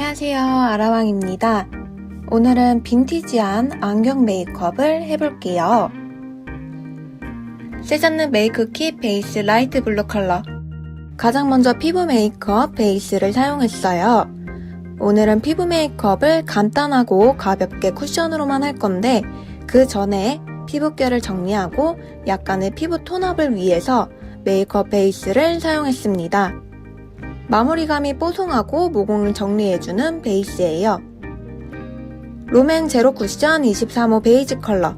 안녕하세요. 아라왕입니다. 오늘은 빈티지한 안경 메이크업을 해볼게요. 세잔느 메이크킷 베이스 라이트 블루 컬러. 가장 먼저 피부 메이크업 베이스를 사용했어요. 오늘은 피부 메이크업을 간단하고 가볍게 쿠션으로만 할 건데 그 전에 피부결을 정리하고 약간의 피부 톤업을 위해서 메이크업 베이스를 사용했습니다. 마무리감이 뽀송하고 모공을 정리해주는 베이스예요. 롬앤 제로 쿠션 23호 베이지 컬러.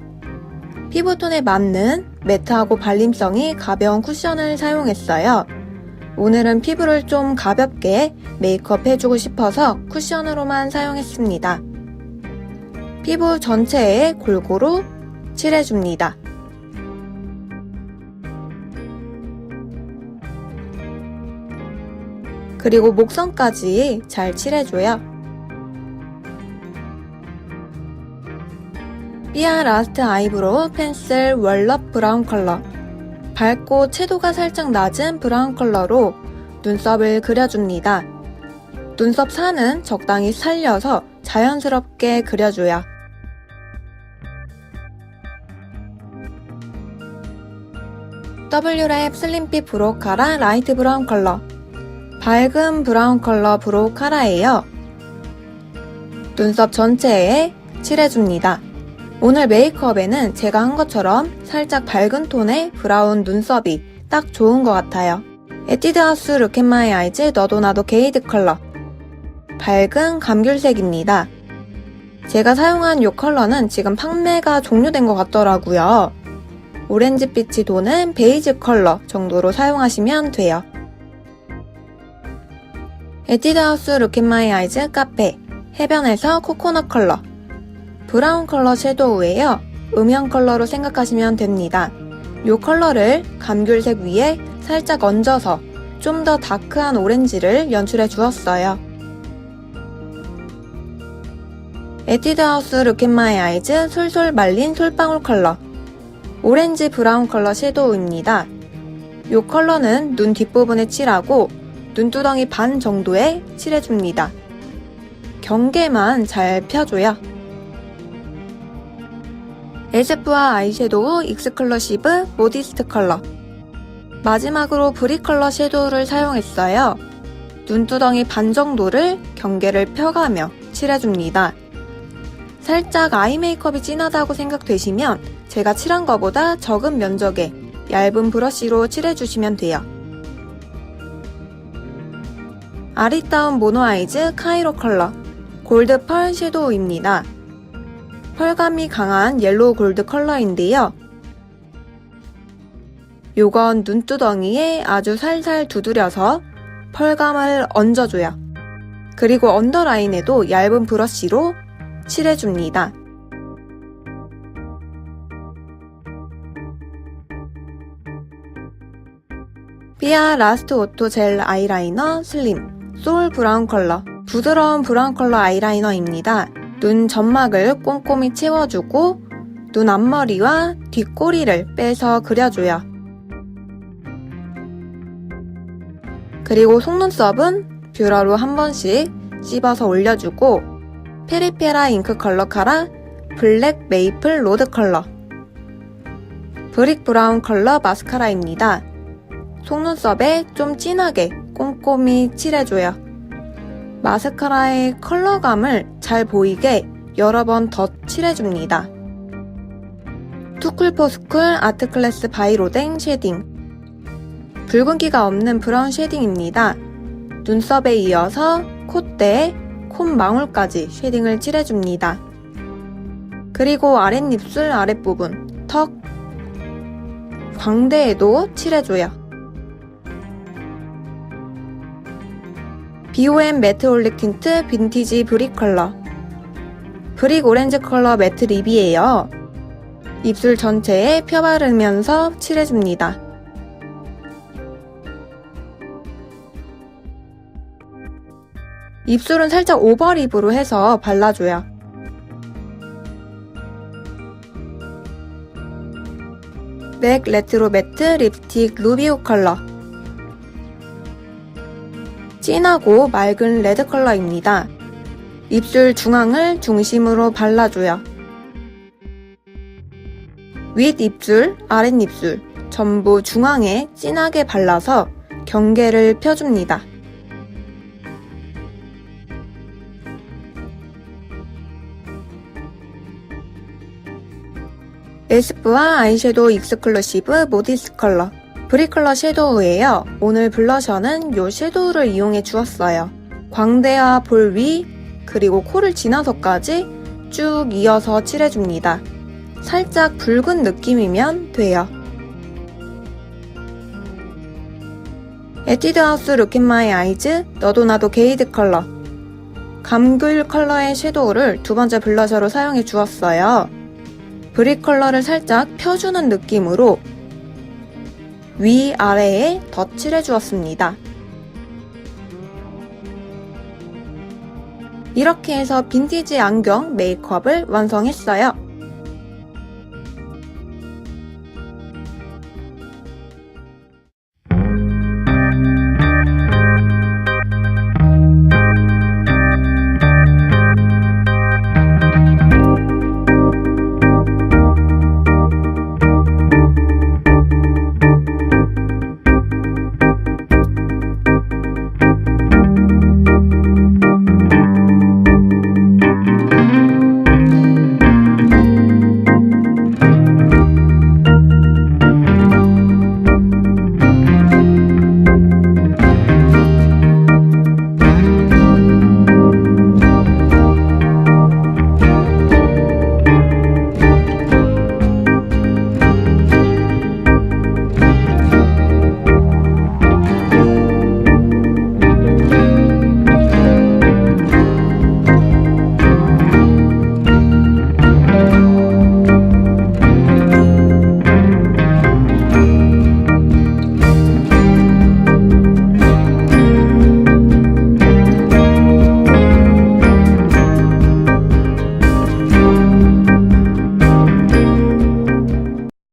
피부톤에 맞는 매트하고 발림성이 가벼운 쿠션을 사용했어요. 오늘은 피부를 좀 가볍게 메이크업 해주고 싶어서 쿠션으로만 사용했습니다. 피부 전체에 골고루 칠해줍니다. 그리고 목선까지 잘 칠해줘요. 삐아 라스트 아이브로우 펜슬 월럽 브라운 컬러 밝고 채도가 살짝 낮은 브라운 컬러로 눈썹을 그려줍니다. 눈썹 산은 적당히 살려서 자연스럽게 그려줘요. W랩 슬림핏 브로우 카라 라이트 브라운 컬러 밝은 브라운 컬러 브로우 카라예요. 눈썹 전체에 칠해줍니다. 오늘 메이크업에는 제가 한 것처럼 살짝 밝은 톤의 브라운 눈썹이 딱 좋은 것 같아요. 에뛰드하우스 루켓마이 아이즈 너도 나도 게이드 컬러 밝은 감귤색입니다. 제가 사용한 이 컬러는 지금 판매가 종료된 것 같더라고요. 오렌지빛이 도는 베이지 컬러 정도로 사용하시면 돼요. 에뛰드하우스 루켓마이 아이즈 카페 해변에서 코코넛 컬러 브라운 컬러 섀도우예요. 음영 컬러로 생각하시면 됩니다. 이 컬러를 감귤색 위에 살짝 얹어서 좀 더 다크한 오렌지를 연출해 주었어요. 에뛰드하우스 루켓마이 아이즈 솔솔 말린 솔방울 컬러 오렌지 브라운 컬러 섀도우입니다. 이 컬러는 눈 뒷부분에 칠하고 눈두덩이 반 정도에 칠해줍니다. 경계만 잘 펴줘요. 에스쁘아 아이섀도우 익스클러시브 모디스트 컬러 마지막으로 브릭 컬러 섀도우를 사용했어요. 눈두덩이 반 정도를 경계를 펴가며 칠해줍니다. 살짝 아이 메이크업이 진하다고 생각되시면 제가 칠한 것보다 적은 면적의 얇은 브러쉬로 칠해주시면 돼요. 아리따운 모노 아이즈 카이로 컬러 골드 펄 섀도우입니다. 펄감이 강한 옐로우 골드 컬러인데요. 요건 눈두덩이에 아주 살살 두드려서 펄감을 얹어줘요. 그리고 언더라인에도 얇은 브러쉬로 칠해줍니다. 삐아 라스트 오토 젤 아이라이너 슬림 소울 브라운 컬러 부드러운 브라운 컬러 아이라이너입니다. 눈 점막을 꼼꼼히 채워주고 눈 앞머리와 뒷꼬리를 빼서 그려줘요. 그리고 속눈썹은 뷰러로 한 번씩 씹어서 올려주고 페리페라 잉크 컬러 카라 블랙 메이플 로드 컬러 브릭 브라운 컬러 마스카라입니다. 속눈썹에 좀 진하게 꼼꼼히 칠해줘요. 마스카라의 컬러감을 잘 보이게 여러 번 더 칠해줍니다. 투쿨포스쿨 아트클래스 바이로댕 쉐딩 붉은기가 없는 브라운 쉐딩입니다. 눈썹에 이어서 콧대, 콧망울까지 쉐딩을 칠해줍니다. 그리고 아랫입술 아랫부분, 턱, 광대에도 칠해줘요. BOM 매트 올릭 틴트 빈티지 브릭 컬러 브릭 오렌지 컬러 매트 립이에요. 입술 전체에 펴바르면서 칠해줍니다. 입술은 살짝 오버립으로 해서 발라줘요. 맥 레트로 매트 립스틱 루비오 컬러 진하고 맑은 레드 컬러입니다. 입술 중앙을 중심으로 발라줘요. 윗입술, 아랫입술 전부 중앙에 진하게 발라서 경계를 펴줍니다. 에스쁘아 아이섀도우 익스클루시브 모디스 컬러 브리컬러 섀도우예요. 오늘 블러셔는 이 섀도우를 이용해 주었어요. 광대와 볼 위, 그리고 코를 지나서까지 쭉 이어서 칠해줍니다. 살짝 붉은 느낌이면 돼요. 에뛰드하우스 룩앤마이 아이즈 너도 나도 게이드 컬러 감귤 컬러의 섀도우를 두 번째 블러셔로 사용해 주었어요. 브릭 컬러를 살짝 펴주는 느낌으로 위아래에 덧칠해 주었습니다. 이렇게 해서 빈티지 안경 메이크업을 완성했어요.